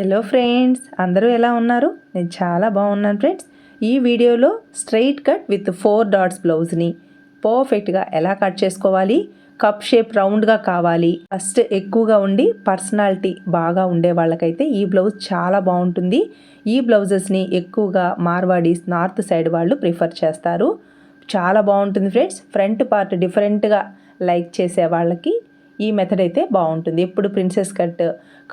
Hello friends అందరూ ఎలా ఉన్నారు? నేను చాలా బాగున్నాను ఫ్రెండ్స్ ఈ వీడియోలో straight cut with four dots బ్లౌజ్ని పర్ఫెక్ట్గా ఎలా కట్ చేసుకోవాలి? కప్ షేప్ రౌండ్గా కావాలి. ఫస్ట్ ఎక్కువగా ఉండి పర్సనాలిటీ బాగా ఉండే వాళ్ళకైతే ఈ బ్లౌజ్ చాలా బాగుంటుంది. ఈ బ్లౌజెస్ని ఎక్కువగా మార్వాడీస్ నార్త్ సైడ్ వాళ్ళు ప్రిఫర్ చేస్తారు. చాలా బాగుంటుంది ఫ్రెండ్స్ ఫ్రంట్ పార్ట్ డిఫరెంట్గా లైక్ చేసే వాళ్ళకి ఈ మెథడ్ అయితే బాగుంటుంది. ఎప్పుడు ప్రిన్సెస్ కట్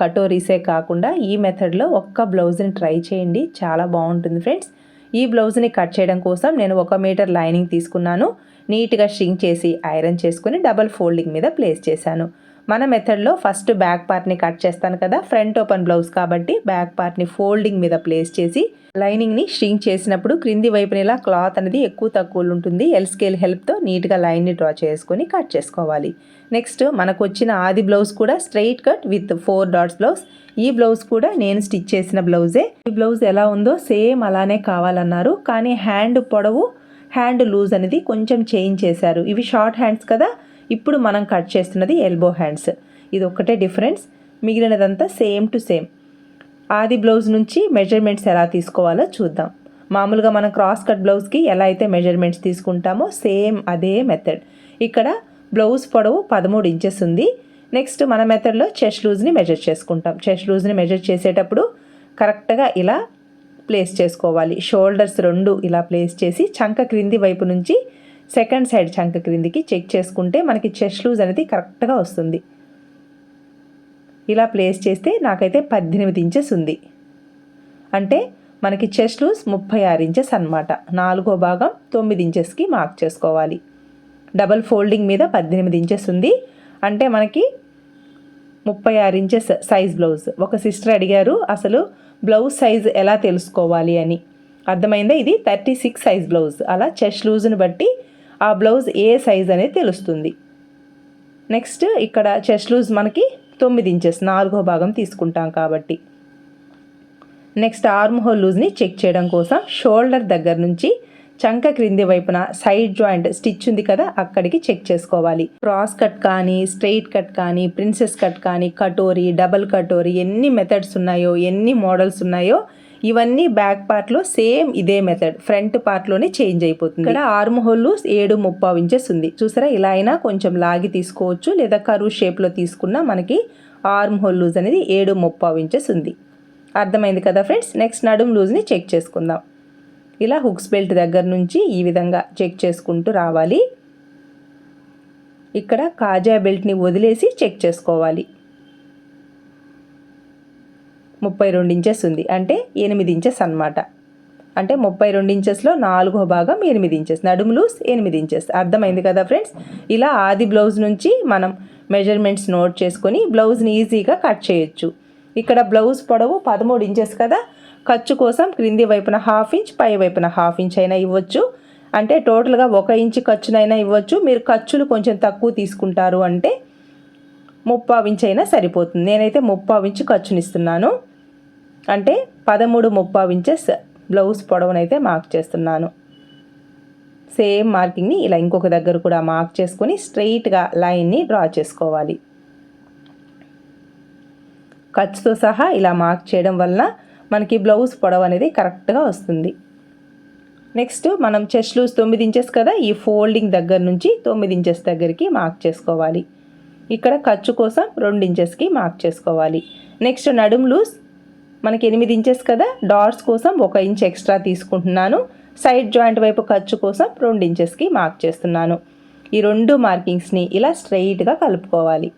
కటోరీసే కాకుండా ఈ మెథడ్లో ఒక్క బ్లౌజ్ని ట్రై చేయండి. చాలా బాగుంటుంది ఫ్రెండ్స్. ఈ బ్లౌజ్ని కట్ చేయడం కోసం నేను ఒక మీటర్ లైనింగ్ తీసుకున్నాను. నీట్గా షింక్ చేసి ఐరన్ చేసుకుని డబల్ ఫోల్డింగ్ మీద ప్లేస్ చేశాను. మన మెథడ్లో ఫస్ట్ బ్యాక్ పార్ట్ని కట్ చేస్తాను కదా ఫ్రంట్ ఓపెన్ బ్లౌజ్ కాబట్టి బ్యాక్ పార్ట్ని ఫోల్డింగ్ మీద ప్లేస్ చేసి లైనింగ్ని షింక్ చేసినప్పుడు క్రింది వైపున ఇలా క్లాత్ అనేది ఎక్కువ తక్కువలు ఉంటుంది. ఎల్ స్కేల్ హెల్ప్తో నీట్గా లైన్ని డ్రా చేసుకొని కట్ చేసుకోవాలి. నెక్స్ట్ మనకు వచ్చిన ఆది బ్లౌజ్ కూడా straight cut with four dots blouse ఈ బ్లౌజ్ కూడా నేను స్టిచ్ చేసిన బ్లౌజే ఈ బ్లౌజ్ ఎలా ఉందో సేమ్ అలానే కావాలన్నారు. కానీ హ్యాండ్ పొడవు హ్యాండ్ లూజ్ అనేది కొంచెం చేంజ్ చేశారు. ఇవి షార్ట్ హ్యాండ్స్ కదా. ఇప్పుడు మనం కట్ చేస్తున్నది ఎల్బో హ్యాండ్స్ ఇది ఒక్కటే difference మిగిలినదంతా same to same Aadi blouse నుంచి మెజర్మెంట్స్ ఎలా తీసుకోవాలో చూద్దాం. మామూలుగా మనం క్రాస్ కట్ బ్లౌజ్కి ఎలా అయితే మెజర్మెంట్స్ తీసుకుంటామో సేమ్ అదే మెథడ్ ఇక్కడ బ్లౌజ్ పొడవు పదమూడు ఇంచెస్ ఉంది. నెక్స్ట్ మన మెథడ్లో చెస్ట్ లూజ్ని మెజర్ చేసుకుంటాం. చెస్ట్ లూజ్ని మెజర్ చేసేటప్పుడు కరెక్ట్గా ఇలా ప్లేస్ చేసుకోవాలి. షోల్డర్స్ రెండు ఇలా ప్లేస్ చేసి చంక క్రింది వైపు నుంచి సెకండ్ సైడ్ చంక క్రిందికి చెక్ చేసుకుంటే మనకి చెస్ట్ లూజ్ అనేది కరెక్ట్గా వస్తుంది. ఇలా ప్లేస్ చేస్తే నాకైతే పద్దెనిమిది ఇంచెస్ ఉంది. అంటే మనకి చెస్ట్ లూజ్ ముప్పై ఆరు ఇంచెస్ అనమాట నాలుగో భాగం తొమ్మిది ఇంచెస్కి మార్క్ చేసుకోవాలి. డబల్ ఫోల్డింగ్ మీద పద్దెనిమిది ఇంచెస్ ఉంది. అంటే మనకి ముప్పై ఆరు ఇంచెస్ సైజ్ బ్లౌజ్. ఒక సిస్టర్ అడిగారు అసలు బ్లౌజ్ సైజ్ ఎలా తెలుసుకోవాలి? అని. అర్థమైందా? ఇది థర్టీ సిక్స్ సైజ్ బ్లౌజ్. అలా చెస్ట్ లూజ్ని బట్టి ఆ బ్లౌజ్ ఏ సైజ్ అనేది తెలుస్తుంది. నెక్స్ట్ ఇక్కడ చెస్ట్ లూజ్ మనకి తొమ్మిది ఇంచెస్ నాలుగో భాగం తీసుకుంటాం కాబట్టి. నెక్స్ట్ ఆర్మ్ హోల్ లూజ్ని చెక్ చేయడం కోసం షోల్డర్ దగ్గర నుంచి చంక క్రింది వైపున సైడ్ జాయింట్ స్టిచ్ ఉంది కదా అక్కడికి చెక్ చేసుకోవాలి. క్రాస్ కట్ కానీ స్ట్రెయిట్ కట్ కానీ ప్రిన్సెస్ కట్ కానీ కటోరీ డబల్ కటోరీ ఎన్ని మెథడ్స్ ఉన్నాయో ఎన్ని మోడల్స్ ఉన్నాయో ఇవన్నీ బ్యాక్ పార్ట్లో సేమ్ ఇదే మెథడ్. ఫ్రంట్ పార్ట్లోనే చేంజ్ అయిపోతుంది. ఇక్కడ ఆర్మ్ హోల్ ఏడు ముప్పావు ఇంచెస్ ఉంది. చూసారా? ఇలా అయినా కొంచెం లాగి తీసుకోవచ్చు లేదా కరువు షేప్లో తీసుకున్నా మనకి ఆర్మ్ హోల్ లూజ్ అనేది ఏడు ముప్పావు ఇంచెస్ ఉంది. అర్థమైంది కదా ఫ్రెండ్స్? నెక్స్ట్ నడుం లూజ్ని చెక్ చేసుకుందాం. ఇలా హుక్స్ బెల్ట్ దగ్గర నుంచి ఈ విధంగా చెక్ చేసుకుంటూ రావాలి. ఇక్కడ కాజా బెల్ట్ని వదిలేసి చెక్ చేసుకోవాలి. ముప్పై రెండు ఇంచెస్ ఉంది. అంటే ఎనిమిది ఇంచెస్ అనమాట అంటే ముప్పై రెండు ఇంచెస్లో నాలుగో భాగం ఎనిమిది ఇంచెస్ నడుము లూస్ ఎనిమిది ఇంచెస్. అర్థమైంది కదా ఫ్రెండ్స్? ఇలా ఆది బ్లౌజ్ నుంచి మనం మెజర్మెంట్స్ నోట్ చేసుకొని బ్లౌజ్ని ఈజీగా కట్ చేయొచ్చు. ఇక్కడ బ్లౌజ్ పొడవు పదమూడు ఇంచెస్ కదా? ఖర్చు కోసం క్రింది వైపున హాఫ్ ఇంచ్ పై వైపున హాఫ్ ఇంచ్ అయినా ఇవ్వచ్చు. అంటే టోటల్గా ఒక ఇంచు ఖర్చునైనా ఇవ్వచ్చు. మీరు ఖర్చులు కొంచెం తక్కువ తీసుకుంటారు అంటే ముప్పావు ఇంచ్ అయినా సరిపోతుంది. నేనైతే ముప్పావు ఇంచు ఖర్చునిస్తున్నాను. అంటే పదమూడు ముప్పావు ఇంచెస్ బ్లౌజ్ పొడవునైతే మార్క్ చేస్తున్నాను. సేమ్ మార్కింగ్ని ఇలా ఇంకొక దగ్గర కూడా మార్క్ చేసుకొని స్ట్రెయిట్గా లైన్ని డ్రా చేసుకోవాలి. ఖర్చుతో సహా ఇలా మార్క్ చేయడం వలన మనకి బ్లౌజ్ పొడవు అనేది కరెక్ట్గా వస్తుంది. నెక్స్ట్ మనం చెస్ట్ లూజ్ తొమ్మిది ఇంచెస్ కదా ఈ ఫోల్డింగ్ దగ్గర నుంచి తొమ్మిది ఇంచెస్ దగ్గరికి మార్క్ చేసుకోవాలి. ఇక్కడ ఖర్చు కోసం రెండు ఇంచెస్కి మార్క్ చేసుకోవాలి. నెక్స్ట్ నడుం లూజ్ మనకి ఎనిమిది ఇంచెస్ కదా డాట్స్ కోసం ఒక ఇంచ్ ఎక్స్ట్రా తీసుకుంటున్నాను. సైడ్ జాయింట్ వైపు ఖర్చు కోసం రెండు ఇంచెస్కి మార్క్ చేస్తున్నాను. ఈ రెండు మార్కింగ్స్ని ఇలా స్ట్రైట్గా కలుపుకోవాలి.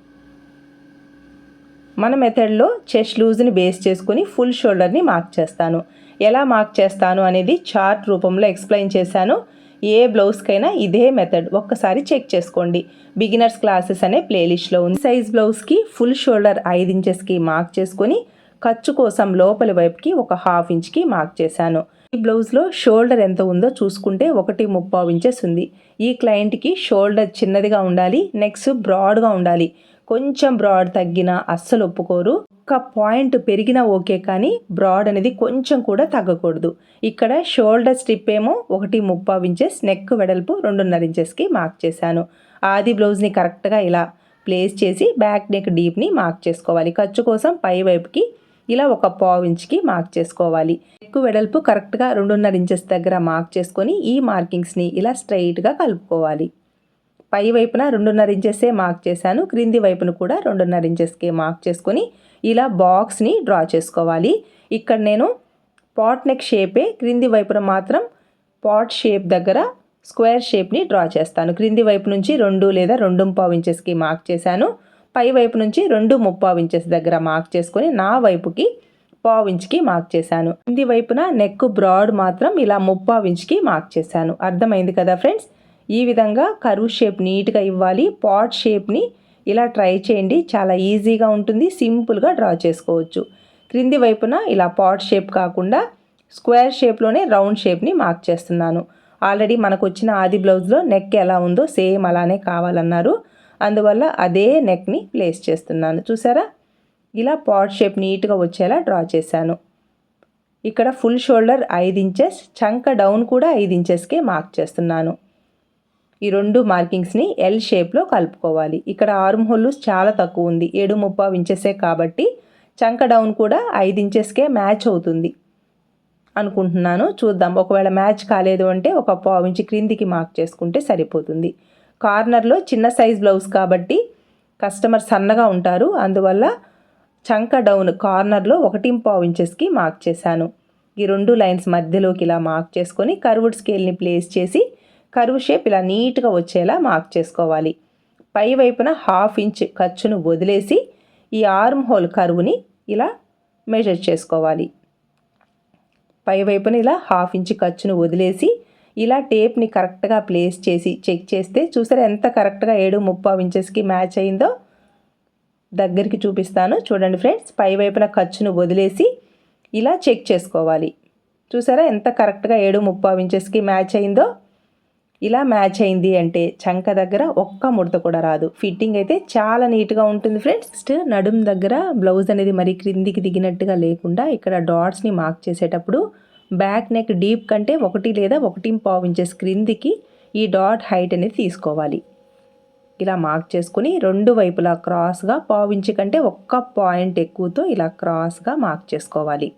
మన మెథడ్లో చెస్ట్ లూజ్ని బేస్ చేసుకుని ఫుల్ షోల్డర్ని మార్క్ చేస్తాను. ఎలా మార్క్ చేస్తాను అనేది చార్ట్ రూపంలో ఎక్స్ప్లెయిన్ చేశాను. ఏ బ్లౌజ్కైనా ఇదే మెథడ్. ఒక్కసారి చెక్ చేసుకోండి. బిగినర్స్ క్లాసెస్ అనే ప్లేలిస్ట్లో ఉంది. సైజ్ బ్లౌజ్కి ఫుల్ షోల్డర్ ఐదు ఇంచెస్కి మార్క్ చేసుకొని ఖర్చు కోసం లోపలి వైపుకి ఒక హాఫ్ ఇంచ్కి మార్క్ చేశాను. ఈ బ్లౌజ్లో షోల్డర్ ఎంత ఉందో చూసుకుంటే ఒకటి ముప్పావు ఇంచెస్ ఉంది. ఈ క్లయింట్కి షోల్డర్ చిన్నదిగా ఉండాలి నెక్స్ట్ బ్రాడ్గా ఉండాలి. కొంచెం బ్రాడ్ తగ్గినా అస్సలు ఒప్పుకోరు. ఒక పాయింట్ పెరిగినా ఓకే కానీ బ్రాడ్ అనేది కొంచెం కూడా తగ్గకూడదు. ఇక్కడ షోల్డర్ స్ట్రిప్ ఏమో ఒకటి ముప్పావు ఇంచెస్ నెక్ వెడల్పు రెండున్నర ఇంచెస్కి మార్క్ చేశాను. ఆది బ్లౌజ్ని కరెక్ట్గా ఇలా ప్లేస్ చేసి బ్యాక్ నెక్ డీప్ని మార్క్ చేసుకోవాలి. ఖర్చు కోసం పై వైపుకి ఇలా ఒక పావు ఇంచ్కి మార్క్ చేసుకోవాలి. నెక్ వెడల్పు కరెక్ట్గా రెండున్నర ఇంచెస్ దగ్గర మార్క్ చేసుకొని ఈ మార్కింగ్స్ని ఇలా స్ట్రైట్గా కలుపుకోవాలి. పై వైపున రెండున్నర ఇంచెసే మార్క్ చేశాను. క్రింది వైపున కూడా రెండున్నర ఇంచెస్కే మార్క్ చేసుకొని ఇలా బాక్స్ని డ్రా చేసుకోవాలి. ఇక్కడ నేను పాట్ నెక్ షేపే క్రింది వైపున మాత్రం పాట్ షేప్ దగ్గర స్క్వేర్ షేప్ని డ్రా చేస్తాను. క్రింది వైపు నుంచి రెండు లేదా రెండు పావు ఇంచెస్కి మార్క్ చేశాను. పై వైపు నుంచి రెండు ముప్పావు ఇంచెస్ దగ్గర మార్క్ చేసుకొని నా వైపుకి పావు ఇంచ్కి మార్క్ చేశాను. కింది వైపున నెక్ బ్రాడ్ మాత్రం ఇలా ముప్పావు ఇంచ్కి మార్క్ చేశాను. అర్థమైంది కదా ఫ్రెండ్స్ ఈ విధంగా కరువు షేప్ నీట్గా ఇవ్వాలి. పాట్ షేప్ని ఇలా ట్రై చేయండి. చాలా ఈజీగా ఉంటుంది. సింపుల్గా డ్రా చేసుకోవచ్చు. క్రింది వైపున ఇలా పాట్ షేప్ కాకుండా స్క్వేర్ షేప్లోనే రౌండ్ షేప్ని మార్క్ చేస్తున్నాను. ఆల్రెడీ మనకు వచ్చిన ఆది బ్లౌజ్లో నెక్ ఎలా ఉందో సేమ్ అలానే కావాలన్నారు. అందువల్ల అదే నెక్ని ప్లేస్ చేస్తున్నాను. చూసారా? ఇలా పాట్ షేప్ నీట్గా వచ్చేలా డ్రా చేశాను. ఇక్కడ ఫుల్ షోల్డర్ ఐదు ఇంచెస్ చంక డౌన్ కూడా ఐదు ఇంచెస్కే మార్క్ చేస్తున్నాను. ఈ రెండు మార్కింగ్స్ని ఎల్ షేప్లో కలుపుకోవాలి. ఇక్కడ ఆర్మ్ హోల్ చాలా తక్కువ ఉంది. ఏడు ముప్పా ఇంచెసే కాబట్టి చంక డౌన్ కూడా ఐదు ఇంచెస్కే మ్యాచ్ అవుతుంది అనుకుంటున్నాను. చూద్దాం. ఒకవేళ మ్యాచ్ కాలేదు అంటే ఒక పావు ఇంచి క్రిందికి మార్క్ చేసుకుంటే సరిపోతుంది. కార్నర్లో చిన్న సైజ్ బ్లౌజ్ కాబట్టి కస్టమర్ సన్నగా ఉంటారు. అందువల్ల చంక డౌన్ కార్నర్లో ఒకటి పావు ఇంచెస్కి మార్క్ చేశాను. ఈ రెండు లైన్స్ మధ్యలోకి ఇలా మార్క్ చేసుకొని కర్వుడ్ స్కేల్ని ప్లేస్ చేసి కరువు షేప్ ఇలా నీట్గా వచ్చేలా మార్క్ చేసుకోవాలి. పై వైపున హాఫ్ ఇంచ్ ఖర్చును వదిలేసి ఈ ఆర్మ్ హోల్ కరువుని ఇలా మెజర్ చేసుకోవాలి. పై వైపున ఇలా హాఫ్ ఇంచ్ ఖర్చును వదిలేసి ఇలా టేప్ని కరెక్ట్గా ప్లేస్ చేసి చెక్ చేస్తే చూసారా ఎంత కరెక్ట్గా ఏడు ముప్పావు ఇంచెస్కి మ్యాచ్ అయిందో? దగ్గరికి చూపిస్తాను. చూడండి ఫ్రెండ్స్ పై వైపున ఖర్చును వదిలేసి ఇలా చెక్ చేసుకోవాలి. చూసారా ఎంత కరెక్ట్గా ఏడు ముప్పావు ఇంచెస్కి మ్యాచ్ అయిందో? ఇలా మ్యాచ్ అయింది అంటే చంక దగ్గర ఒక్క ముడత కూడా రాదు. ఫిట్టింగ్ అయితే చాలా నీట్గా ఉంటుంది ఫ్రెండ్స్. నెక్స్ట్ నడుం దగ్గర బ్లౌజ్ అనేది మరి క్రిందికి దిగినట్టుగా లేకుండా ఇక్కడ డాట్స్ని మార్క్ చేసేటప్పుడు బ్యాక్ నెక్ డీప్ కంటే ఒకటి లేదా ఒకటి పావు ఇంచెస్ క్రిందికి ఈ డాట్ హైట్ అనేది తీసుకోవాలి. ఇలా మార్క్ చేసుకుని రెండు వైపులా క్రాస్గా పావు ఇంచు కంటే ఒక్క పాయింట్ ఎక్కువతో ఇలా క్రాస్గా మార్క్ చేసుకోవాలి.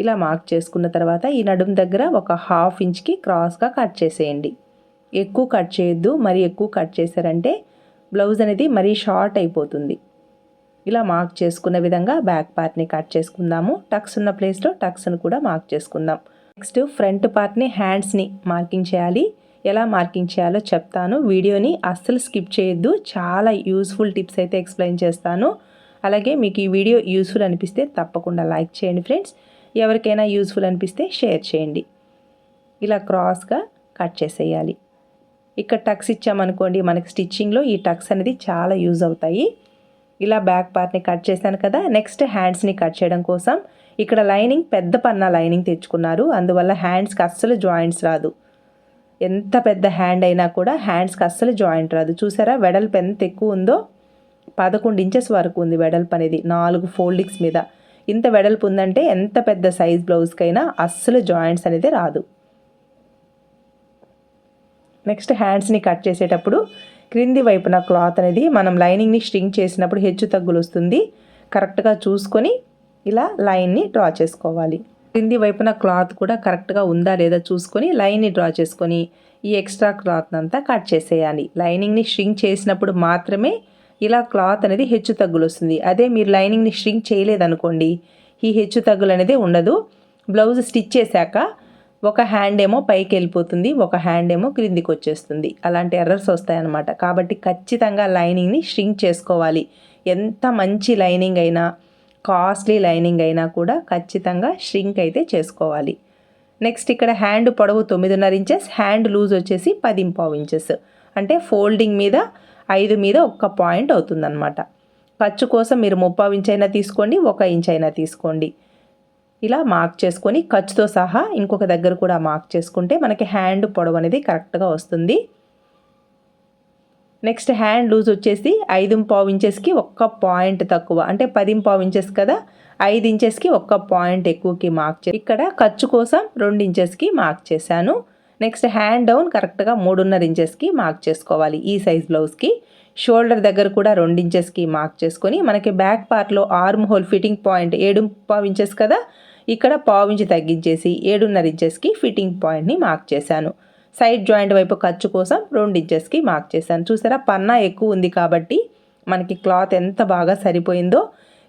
ఇలా మార్క్ చేసుకున్న తర్వాత ఈ నడుము దగ్గర ఒక హాఫ్ ఇంచ్కి క్రాస్గా కట్ చేసేయండి. ఎక్కువ కట్ చేయొద్దు మరి ఎక్కువ కట్ చేశారంటే బ్లౌజ్ అనేది మరీ షార్ట్ అయిపోతుంది. ఇలా మార్క్ చేసుకున్న విధంగా బ్యాక్ పార్ట్ని కట్ చేసుకుందాము. టక్స్ ఉన్న ప్లేస్లో టక్స్ను కూడా మార్క్ చేసుకుందాం. నెక్స్ట్ ఫ్రంట్ పార్ట్ని హ్యాండ్స్ని మార్కింగ్ చేయాలి. ఎలా మార్కింగ్ చేయాలో చెప్తాను. వీడియోని అస్సలు స్కిప్ చేయొద్దు. చాలా యూస్ఫుల్ టిప్స్ అయితే ఎక్స్ప్లెయిన్ చేస్తాను. అలాగే మీకు ఈ వీడియో యూస్ఫుల్ అనిపిస్తే తప్పకుండా లైక్ చేయండి ఫ్రెండ్స్. ఎవరికైనా యూస్ఫుల్ అనిపిస్తే షేర్ చేయండి. ఇలా క్రాస్గా కట్ చేసేయాలి. ఇక్కడ టక్స్ ఇచ్చామనుకోండి మనకి స్టిచ్చింగ్లో ఈ టక్స్ అనేది చాలా యూజ్ అవుతాయి. ఇలా బ్యాక్ పార్ట్ని కట్ చేశాను కదా నెక్స్ట్ హ్యాండ్స్ని కట్ చేయడం కోసం ఇక్కడ లైనింగ్ పెద్ద పన్నా లైనింగ్ తెచ్చుకున్నారు. అందువల్ల హ్యాండ్స్కి అస్సలు జాయింట్స్ రాదు. ఎంత పెద్ద హ్యాండ్ అయినా కూడా హ్యాండ్స్కి అస్సలు జాయింట్ రాదు. చూసారా వెడల్పు ఎంత ఎక్కువ ఉందో? పదకొండు ఇంచెస్ వరకు ఉంది వెడల్పు అనేది నాలుగు ఫోల్డింగ్స్ మీద. ఇంత వెడల్పు ఉందంటే ఎంత పెద్ద సైజ్ బ్లౌజ్కైనా అస్సలు జాయింట్స్ అనేది రాదు. నెక్స్ట్ హ్యాండ్స్ని కట్ చేసేటప్పుడు క్రింది వైపున క్లాత్ అనేది మనం లైనింగ్ని స్ట్రింగ్ చేసినప్పుడు హెచ్చు తగ్గులు వస్తుంది. కరెక్ట్గా చూసుకొని ఇలా లైన్ని డ్రా చేసుకోవాలి. క్రింది వైపున క్లాత్ కూడా కరెక్ట్గా ఉందా లేదా చూసుకొని లైన్ని డ్రా చేసుకొని ఈ ఎక్స్ట్రా క్లాత్ అంతా కట్ చేసేయాలి. లైనింగ్ని స్ట్రింగ్ చేసినప్పుడు మాత్రమే ఇలా క్లాత్ అనేది హెచ్చు తగ్గులు వస్తుంది అదే మీరు లైనింగ్ని స్ట్రింగ్ చేయలేదనుకోండి ఈ హెచ్చు తగ్గులు అనేది ఉండదు. బ్లౌజ్ స్టిచ్ చేశాక ఒక హ్యాండ్ ఏమో పైకి వెళ్ళిపోతుంది ఒక హ్యాండ్ ఏమో క్రిందికి వచ్చేస్తుంది. అలాంటి ఎర్రర్స్ వస్తాయన్నమాట. కాబట్టి ఖచ్చితంగా లైనింగ్ని స్ట్రింగ్ చేసుకోవాలి. ఎంత మంచి లైనింగ్ అయినా కాస్ట్లీ లైనింగ్ అయినా కూడా ఖచ్చితంగా ష్రింక్ అయితే చేసుకోవాలి. నెక్స్ట్ ఇక్కడ హ్యాండ్ పొడవు తొమ్మిదిన్నర ఇంచెస్ హ్యాండ్ లూజ్ వచ్చేసి పది పావు ఇంచెస్. అంటే ఫోల్డింగ్ మీద ఐదు మీద ఒక్క పాయింట్ అవుతుందన్నమాట. ఖర్చు కోసం మీరు ముప్పావు ఇంచ్ అయినా తీసుకోండి ఒక ఇంచ్ అయినా తీసుకోండి. ఇలా మార్క్ చేసుకొని ఖర్చుతో సహా ఇంకొక దగ్గర కూడా మార్క్ చేసుకుంటే మనకి హ్యాండ్ పొడవు అనేది కరెక్ట్గా వస్తుంది. నెక్స్ట్ హ్యాండ్ లూజ్ వచ్చేసి ఐదు పావు ఇంచెస్కి ఒక్క పాయింట్ తక్కువ అంటే పది పావు ఇంచెస్ కదా ఐదు ఇంచెస్కి ఒక్క పాయింట్ ఎక్కువకి మార్క్ చే ఇక్కడ ఖర్చు కోసం రెండు ఇంచెస్కి మార్క్ చేశాను. నెక్స్ట్ హ్యాండ్ డౌన్ కరెక్ట్గా మూడున్నర ఇంచెస్కి మార్క్ చేసుకోవాలి. ఈ సైజ్ బ్లౌజ్కి. షోల్డర్ దగ్గర కూడా రెండు ఇంచెస్కి మార్క్ చేసుకొని మనకి బ్యాక్ పార్ట్లో ఆర్మ్ హోల్ ఫిట్టింగ్ పాయింట్ ఏడు పావు ఇంచెస్ కదా? ఇక్కడ పావు ఇంచు తగ్గించేసి ఏడున్నర ఇంచెస్కి ఫిట్టింగ్ పాయింట్ని మార్క్ చేశాను. సైడ్ జాయింట్ వైపు ఖర్చు కోసం రెండు ఇంచెస్కి మార్క్ చేశాను. చూసారా? పన్నా ఎక్కువ ఉంది కాబట్టి మనకి క్లాత్ ఎంత బాగా సరిపోయిందో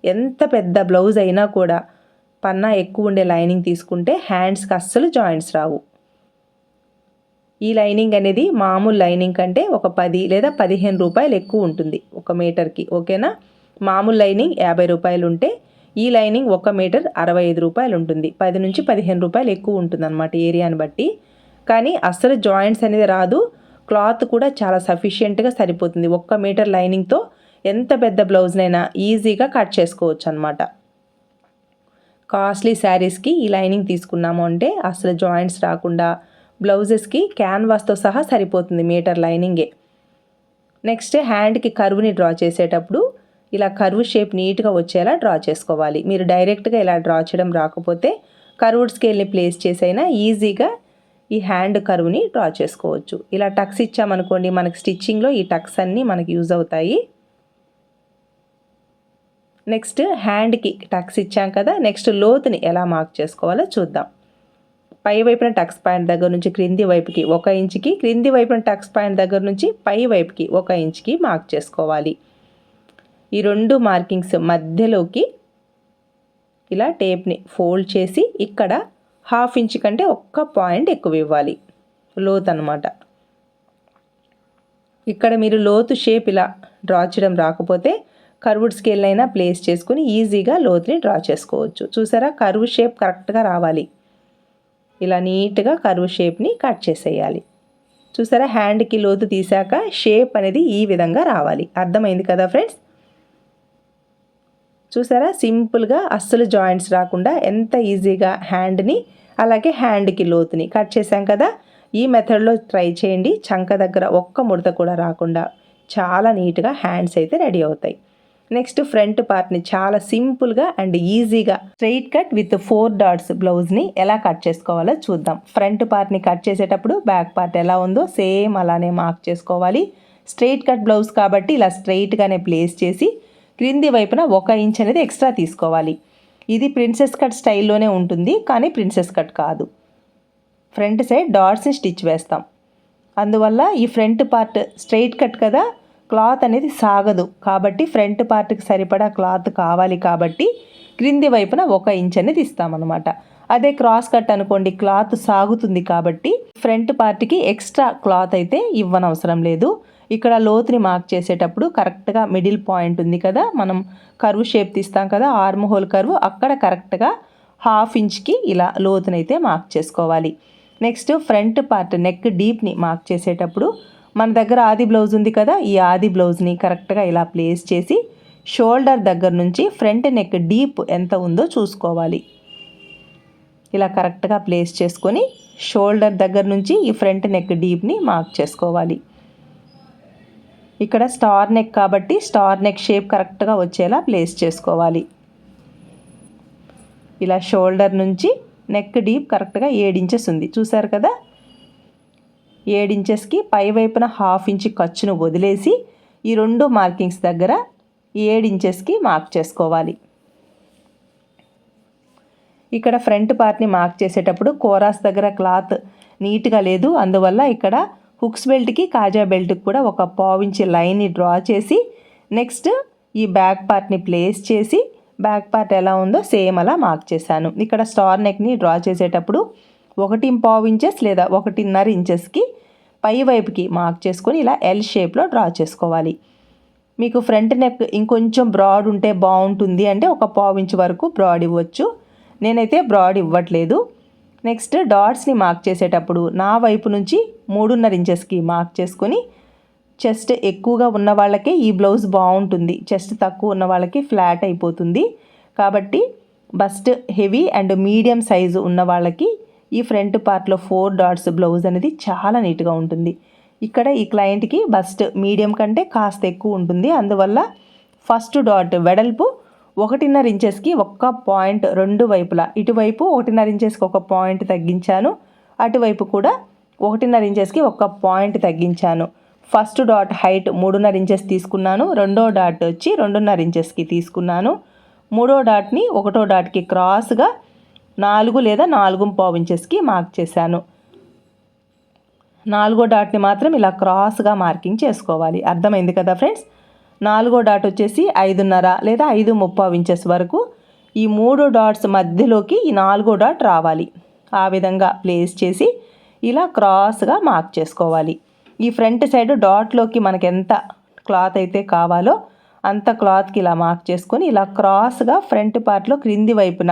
ఎంత పెద్ద బ్లౌజ్ అయినా కూడా పన్నా ఎక్కువ ఉండే లైనింగ్ తీసుకుంటే హ్యాండ్స్కి అస్సలు జాయింట్స్ రావు. ఈ లైనింగ్ అనేది మామూలు లైనింగ్ కంటే ఒక పది లేదా పదిహేను రూపాయలు ఎక్కువ ఉంటుంది ఒక మీటర్కి ఓకేనా? మామూలు లైనింగ్ యాభై రూపాయలు ఉంటే ఈ లైనింగ్ ఒక మీటర్ అరవై ఐదు రూపాయలు ఉంటుంది. పది నుంచి పదిహేను రూపాయలు ఎక్కువ ఉంటుంది అనమాట ఏరియాని బట్టి. కానీ అస్సలు జాయింట్స్ అనేది రాదు. క్లాత్ కూడా చాలా సఫిషియెంట్గా సరిపోతుంది. ఒక్క మీటర్ లైనింగ్తో ఎంత పెద్ద బ్లౌజ్నైనా ఈజీగా కట్ చేసుకోవచ్చు అనమాట కాస్ట్లీ శారీస్కి ఈ లైనింగ్ తీసుకున్నాము అంటే అసలు జాయింట్స్ రాకుండా బ్లౌజెస్కి క్యాన్వాస్తో సహా సరిపోతుంది మీటర్ లైనింగే. నెక్స్ట్ హ్యాండ్కి కరువుని డ్రా చేసేటప్పుడు ఇలా కరువు షేప్ నీట్గా వచ్చేలా డ్రా చేసుకోవాలి. మీరు డైరెక్ట్గా ఇలా డ్రా చేయడం రాకపోతే కరువుడ్ స్కేల్ని ప్లేస్ చేసైనా ఈజీగా ఈ హ్యాండ్ కరువుని డ్రా చేసుకోవచ్చు. ఇలా టక్స్ ఇచ్చామనుకోండి మనకి స్టిచ్చింగ్లో ఈ టక్స్ అన్నీ మనకి యూజ్ అవుతాయి. నెక్స్ట్ హ్యాండ్కి టక్స్ ఇచ్చాం కదా నెక్స్ట్ లోతుని ఎలా మార్క్ చేసుకోవాలో చూద్దాం. పై వైపున టక్స్ పాయింట్ దగ్గర నుంచి క్రింది వైపుకి ఒక ఇంచుకి క్రింది వైపున టక్స్ పాయింట్ దగ్గర నుంచి పై వైపుకి ఒక ఇంచుకి మార్క్ చేసుకోవాలి. ఈ రెండు మార్కింగ్స్ మధ్యలోకి ఇలా టేప్ని ఫోల్డ్ చేసి ఇక్కడ హాఫ్ ఇంచ్ కంటే ఒక్క పాయింట్ ఎక్కువ ఇవ్వాలి. లోత్ అనమాట ఇక్కడ మీరు లోతు షేప్ ఇలా డ్రా చేయడం రాకపోతే కర్వుడ్ స్కేల్ అయినా ప్లేస్ చేసుకుని ఈజీగా లోతుని డ్రా చేసుకోవచ్చు. చూసారా? కర్వ్ షేప్ కరెక్ట్గా రావాలి. ఇలా నీట్గా కర్వ్ షేప్ని కట్ చేసేయాలి. చూసారా? హ్యాండ్కి లోతు తీసాక షేప్ అనేది ఈ విధంగా రావాలి. అర్థమైంది కదా ఫ్రెండ్స్? చూసారా? సింపుల్గా అస్సలు జాయింట్స్ రాకుండా ఎంత ఈజీగా హ్యాండ్ని అలాగే హ్యాండ్కి లోతుని కట్ చేసాం కదా? ఈ మెథడ్లో ట్రై చేయండి. చంక దగ్గర ఒక్క ముడత కూడా రాకుండా చాలా నీట్గా హ్యాండ్స్ అయితే రెడీ అవుతాయి. నెక్స్ట్ ఫ్రంట్ పార్ట్ని చాలా సింపుల్గా అండ్ ఈజీగా straight cut with four dots బ్లౌజ్ని ఎలా కట్ చేసుకోవాలో చూద్దాం. ఫ్రంట్ పార్ట్ని కట్ చేసేటప్పుడు బ్యాక్ పార్ట్ ఎలా ఉందో సేమ్ అలానే మార్క్ చేసుకోవాలి. స్ట్రెయిట్ కట్ బ్లౌజ్ కాబట్టి ఇలా స్ట్రెయిట్గానే ప్లేస్ చేసి క్రింది వైపున ఒక ఇంచ్ అనేది ఎక్స్ట్రా తీసుకోవాలి. ఇది ప్రిన్సెస్ కట్ స్టైల్లోనే ఉంటుంది కానీ ప్రిన్సెస్ కట్ కాదు. ఫ్రంట్ సైడ్ డాట్స్ని స్టిచ్ వేస్తాం. అందువల్ల ఈ ఫ్రంట్ పార్ట్ స్ట్రెయిట్ కట్ కదా క్లాత్ అనేది సాగదు. కాబట్టి ఫ్రంట్ పార్ట్కి సరిపడా క్లాత్ కావాలి కాబట్టి క్రింది వైపున ఒక ఇంచ్ అనేది ఇస్తామన్నమాట. అదే క్రాస్ కట్ అనుకోండి క్లాత్ సాగుతుంది కాబట్టి ఫ్రంట్ పార్ట్కి ఎక్స్ట్రా క్లాత్ అయితే ఇవ్వనవసరం లేదు. ఇక్కడ లోతుని మార్క్ చేసేటప్పుడు కరెక్ట్గా మిడిల్ పాయింట్ ఉంది కదా మనం కర్వ్ షేప్ తీస్తాం కదా ఆర్మ్ హోల్ కర్వ్ అక్కడ కరెక్ట్గా హాఫ్ ఇంచ్కి ఇలా లోతునైతే మార్క్ చేసుకోవాలి. నెక్స్ట్ ఫ్రంట్ పార్ట్ నెక్ డీప్ని మార్క్ చేసేటప్పుడు మన దగ్గర ఆది బ్లౌజ్ ఉంది కదా ఈ ఆది బ్లౌజ్ని కరెక్ట్గా ఇలా ప్లేస్ చేసి షోల్డర్ దగ్గర నుంచి ఫ్రంట్ నెక్ డీప్ ఎంత ఉందో చూసుకోవాలి. ఇలా కరెక్ట్గా ప్లేస్ చేసుకొని షోల్డర్ దగ్గర నుంచి ఈ ఫ్రంట్ నెక్ డీప్ని మార్క్ చేసుకోవాలి. ఇక్కడ స్టార్ నెక్ కాబట్టి స్టార్ నెక్ షేప్ కరెక్ట్గా వచ్చేలా ప్లేస్ చేసుకోవాలి. ఇలా షోల్డర్ నుంచి నెక్ డీప్ కరెక్ట్గా ఇంచెస్ ఉంది. చూసారు కదా? ఇంచెస్కి పై వైపున హాఫ్ ఇంచ్ ఖర్చును వదిలేసి ఈ రెండు మార్కింగ్స్ దగ్గర ఇంచెస్కి మార్క్ చేసుకోవాలి. ఇక్కడ ఫ్రంట్ పార్ట్ని మార్క్ చేసేటప్పుడు కోరాస్ దగ్గర క్లాత్ నీట్గా లేదు. అందువల్ల ఇక్కడ హుక్స్ బెల్ట్కి కాజా బెల్ట్కి కూడా ఒక పావించి లైన్ని డ్రా చేసి నెక్స్ట్ ఈ బ్యాక్ పార్ట్ని ప్లేస్ చేసి బ్యాక్ పార్ట్ ఎలా ఉందో సేమ్ అలా మార్క్ చేశాను. ఇక్కడ స్టార్ నెక్ని డ్రా చేసేటప్పుడు ఒకటి పావు ఇంచెస్ లేదా ఒకటిన్నర ఇంచెస్కి పై వైపుకి మార్క్ చేసుకొని ఇలా ఎల్ షేప్లో డ్రా చేసుకోవాలి. మీకు ఫ్రంట్ నెక్ ఇంకొంచెం బ్రాడ్ ఉంటే బాగుంటుంది అంటే ఒక పావు వరకు బ్రాడ్ ఇవ్వచ్చు. నేనైతే బ్రాడ్ ఇవ్వట్లేదు. నెక్స్ట్ డాట్స్ని మార్క్ చేసేటప్పుడు నా వైపు నుంచి మూడున్నర ఇంచెస్కి మార్క్ చేసుకొని చెస్ట్ ఎక్కువగా ఉన్న వాళ్ళకే ఈ బ్లౌజ్ బాగుంటుంది. చెస్ట్ తక్కువ ఉన్న వాళ్ళకి ఫ్లాట్ అయిపోతుంది. కాబట్టి bust heavy and medium size ఉన్న వాళ్ళకి ఈ ఫ్రంట్ పార్ట్లో ఫోర్ డాట్స్ బ్లౌజ్ అనేది చాలా నీట్గా ఉంటుంది. ఇక్కడ ఈ క్లయింట్కి బస్ట్ మీడియం కంటే కాస్త ఎక్కువ ఉంటుంది. అందువల్ల ఫస్ట్ డాట్ వెడల్పు ఒకటిన్నర ఇంచెస్కి ఒక్క పాయింట్ రెండు వైపులా. ఇటువైపు ఒకటిన్నర ఇంచెస్కి ఒక పాయింట్ తగ్గించాను. అటువైపు కూడా ఒకటిన్నర ఇంచెస్కి ఒక పాయింట్ తగ్గించాను. ఫస్ట్ డాట్ హైట్ మూడున్నర ఇంచెస్ తీసుకున్నాను. రెండో డాట్ వచ్చి రెండున్నర ఇంచెస్కి తీసుకున్నాను. మూడో డాట్ని ఒకటో డాట్కి క్రాస్గా నాలుగు లేదా నాలుగు పావు ఇంచెస్కి మార్క్ చేశాను. నాలుగో డాట్ని మాత్రం ఇలా క్రాస్గా మార్కింగ్ చేసుకోవాలి. అర్థమైంది కదా ఫ్రెండ్స్? నాలుగో డాట్ వచ్చేసి ఐదున్నర లేదా ఐదు ముప్పావు ఇంచెస్ వరకు ఈ మూడు డాట్స్ మధ్యలోకి ఈ నాలుగో డాట్ రావాలి. ఆ విధంగా ప్లేస్ చేసి ఇలా క్రాస్గా మార్క్ చేసుకోవాలి. ఈ ఫ్రంట్ సైడ్ డాట్లోకి మనకి ఎంత క్లాత్ అయితే కావాలో అంత క్లాత్కి ఇలా మార్క్ చేసుకొని ఇలా క్రాస్గా ఫ్రంట్ పార్ట్లో క్రింది వైపున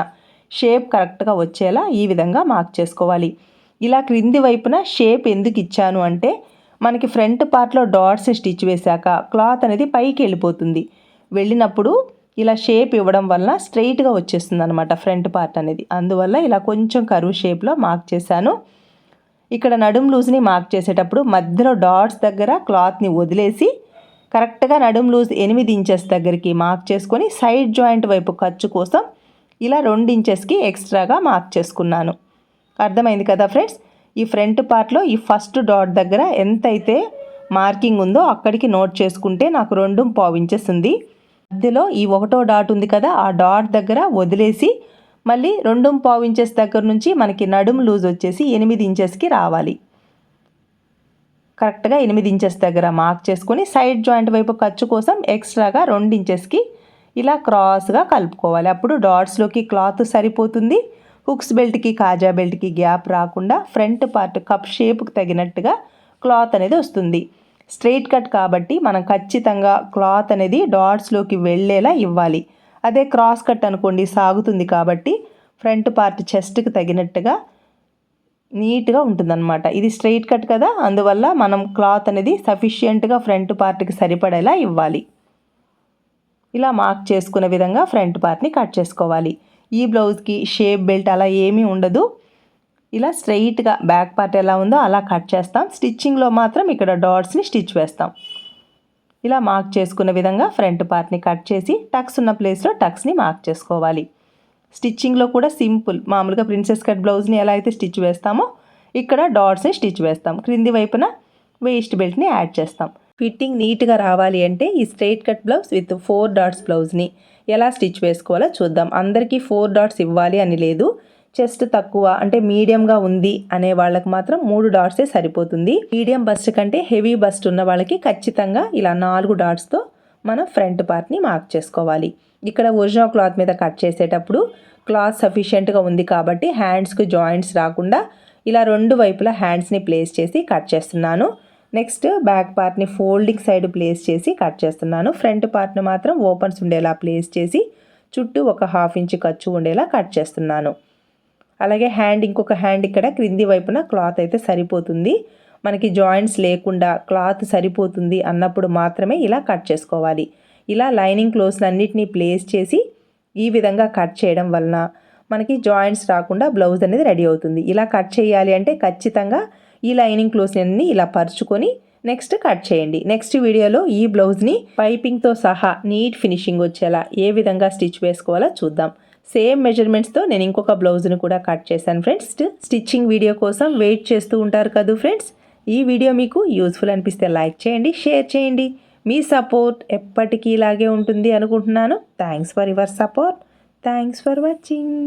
షేప్ కరెక్ట్గా వచ్చేలా ఈ విధంగా మార్క్ చేసుకోవాలి. ఇలా క్రింది వైపున షేప్ ఎందుకు ఇచ్చాను అంటే మనకి ఫ్రంట్ పార్ట్లో డాట్స్ స్టిచ్ వేశాక క్లాత్ అనేది పైకి వెళ్ళిపోతుంది. వెళ్ళినప్పుడు ఇలా షేప్ ఇవ్వడం వల్ల స్ట్రైట్గా వచ్చేస్తుంది అనమాట ఫ్రంట్ పార్ట్ అనేది. అందువల్ల ఇలా కొంచెం కరువు షేప్లో మార్క్ చేశాను. ఇక్కడ నడుం లూజ్ని మార్క్ చేసేటప్పుడు మధ్యలో డాట్స్ దగ్గర క్లాత్ని వదిలేసి కరెక్ట్గా నడుం లూజ్ ఎనిమిది ఇంచెస్ దగ్గరికి మార్క్ చేసుకొని సైడ్ జాయింట్ వైపు ఖర్చు కోసం ఇలా రెండు ఇంచెస్కి ఎక్స్ట్రాగా మార్క్ చేసుకున్నాను. అర్థమైంది కదా ఫ్రెండ్స్? ఈ ఫ్రంట్ పార్ట్లో ఈ ఫస్ట్ డాట్ దగ్గర ఎంతైతే మార్కింగ్ ఉందో అక్కడికి నోట్ చేసుకుంటే నాకు రెండు పావు ఇంచెస్ ఉంది. మధ్యలో ఈ ఒకటో డాట్ ఉంది కదా ఆ డాట్ దగ్గర వదిలేసి మళ్ళీ రెండు పావు ఇంచెస్ దగ్గర నుంచి మనకి నడుము లూజ్ వచ్చేసి ఎనిమిది ఇంచెస్కి రావాలి. కరెక్ట్గా ఎనిమిది ఇంచెస్ దగ్గర మార్క్ చేసుకొని సైడ్ జాయింట్ వైపు ఖర్చు కోసం ఎక్స్ట్రాగా రెండు ఇంచెస్కి ఇలా క్రాస్గా కలుపుకోవాలి. అప్పుడు డాట్స్లోకి క్లాత్ సరిపోతుంది. హుక్స్ బెల్ట్కి కాజా బెల్ట్కి గ్యాప్ రాకుండా ఫ్రంట్ పార్ట్ కప్ షేప్కి తగినట్టుగా క్లాత్ అనేది వస్తుంది. స్ట్రెయిట్ కట్ కాబట్టి మనం ఖచ్చితంగా క్లాత్ అనేది డాట్స్లోకి వెళ్ళేలా ఇవ్వాలి. అదే క్రాస్ కట్ అనుకోండి సాగుతుంది కాబట్టి ఫ్రంట్ పార్ట్ చెస్ట్కి తగినట్టుగా నీట్గా ఉంటుందన్నమాట. ఇది స్ట్రెయిట్ కట్ కదా అందువల్ల మనం క్లాత్ అనేది సఫిషియెంట్గా ఫ్రంట్ పార్ట్కి సరిపడేలా ఇవ్వాలి. ఇలా మార్క్ చేసుకునే విధంగా ఫ్రంట్ పార్ట్ని కట్ చేసుకోవాలి. ఈ బ్లౌజ్కి షేప్ బెల్ట్ అలా ఏమీ ఉండదు. ఇలా స్ట్రైట్గా బ్యాక్ పార్ట్ ఎలా ఉందో అలా కట్ చేస్తాం. స్టిచ్చింగ్లో మాత్రం ఇక్కడ డాట్స్ని స్టిచ్ వేస్తాం. ఇలా మార్క్ చేసుకున్న విధంగా ఫ్రంట్ పార్ట్ని కట్ చేసి టక్స్ ఉన్న ప్లేస్లో టక్స్ని మార్క్ చేసుకోవాలి. స్టిచ్చింగ్లో కూడా సింపుల్. మామూలుగా ప్రిన్సెస్ కట్ బ్లౌజ్ని ఎలా అయితే స్టిచ్ వేస్తామో ఇక్కడ డాట్స్ని స్టిచ్ వేస్తాం. క్రింది వైపున వేస్ట్ బెల్ట్ని యాడ్ చేస్తాం. ఫిట్టింగ్ నీట్గా రావాలి అంటే ఈ straight cut blouse with four dots బ్లౌజ్ని ఎలా స్టిచ్ వేసుకోవాలో చూద్దాం. అందరికీ ఫోర్ డాట్స్ ఇవ్వాలి అని లేదు. చెస్ట్ తక్కువ అంటే మీడియంగా ఉంది అనే వాళ్ళకి మాత్రం మూడు డాట్సే సరిపోతుంది. మీడియం బస్ట్ కంటే హెవీ బస్ట్ ఉన్న వాళ్ళకి ఖచ్చితంగా ఇలా నాలుగు డాట్స్తో మనం ఫ్రంట్ పార్ట్ని మార్క్ చేసుకోవాలి. ఇక్కడ ఒరిజినల్ క్లాత్ మీద కట్ చేసేటప్పుడు క్లాత్ సఫిషియెంట్గా ఉంది కాబట్టి హ్యాండ్స్కి జాయింట్స్ రాకుండా ఇలా రెండు వైపులా హ్యాండ్స్ని ప్లేస్ చేసి కట్ చేస్తున్నాను. నెక్స్ట్ బ్యాక్ పార్ట్ని ఫోల్డింగ్ సైడ్ ప్లేస్ చేసి కట్ చేస్తున్నాను. ఫ్రంట్ పార్ట్ని మాత్రం ఓపెన్స్ ఉండేలా ప్లేస్ చేసి చుట్టూ ఒక హాఫ్ ఇంచ్ ఖర్చు ఉండేలా కట్ చేస్తున్నాను. అలాగే హ్యాండ్ ఇంకొక హ్యాండ్ ఇక్కడ క్రింది వైపున క్లాత్ అయితే సరిపోతుంది. మనకి జాయింట్స్ లేకుండా క్లాత్ సరిపోతుంది అన్నప్పుడు మాత్రమే ఇలా కట్ చేసుకోవాలి. ఇలా లైనింగ్ క్లోత్స్ని అన్నిటినీ ప్లేస్ చేసి ఈ విధంగా కట్ చేయడం వలన మనకి జాయింట్స్ రాకుండా బ్లౌజ్ అనేది రెడీ అవుతుంది. ఇలా కట్ చేయాలి అంటే ఖచ్చితంగా ఈ లైనింగ్ క్లోజ్ అన్ని ఇలా పరుచుకొని నెక్స్ట్ కట్ చేయండి. నెక్స్ట్ వీడియోలో ఈ బ్లౌజ్ని పైపింగ్తో సహా నీట్ ఫినిషింగ్ వచ్చేలా ఏ విధంగా స్టిచ్ వేసుకోవాలో చూద్దాం. సేమ్ మెజర్మెంట్స్తో నేను ఇంకొక బ్లౌజ్ను కూడా కట్ చేశాను ఫ్రెండ్స్. స్టిచ్చింగ్ వీడియో కోసం వెయిట్ చేస్తూ ఉంటారు కదా ఫ్రెండ్స్. ఈ వీడియో మీకు యూస్ఫుల్ అనిపిస్తే లైక్ చేయండి షేర్ చేయండి. మీ సపోర్ట్ ఎప్పటికీ ఇలాగే ఉంటుంది అనుకుంటున్నాను. Thanks for your support. Thanks for watching.